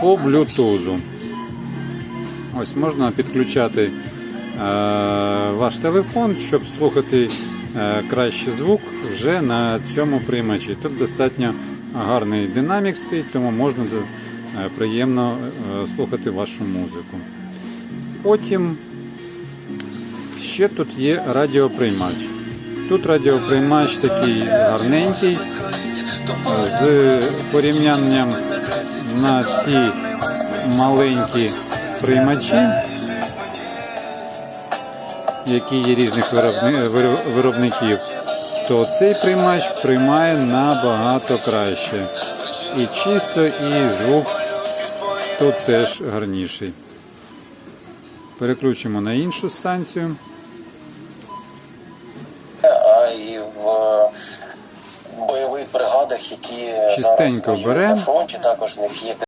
по блютузу. Ось можна підключати е, ваш телефон, щоб слухати е, кращий звук вже на цьому приймачі. Тут достатньо гарний динамік стоїть, тому можна е, приємно е, слухати вашу музику. Потім ще тут є радіоприймач. Тут радіоприймач такий гарненький, з порівнянням на ці маленькі приймачі, які є різних виробників, то цей приймач приймає набагато краще. І чисто, і звук тут теж гарніший. Переключимо на іншу станцію. а і в бригадах, які Чистенько зараз воюють бере. на фронті, також в них є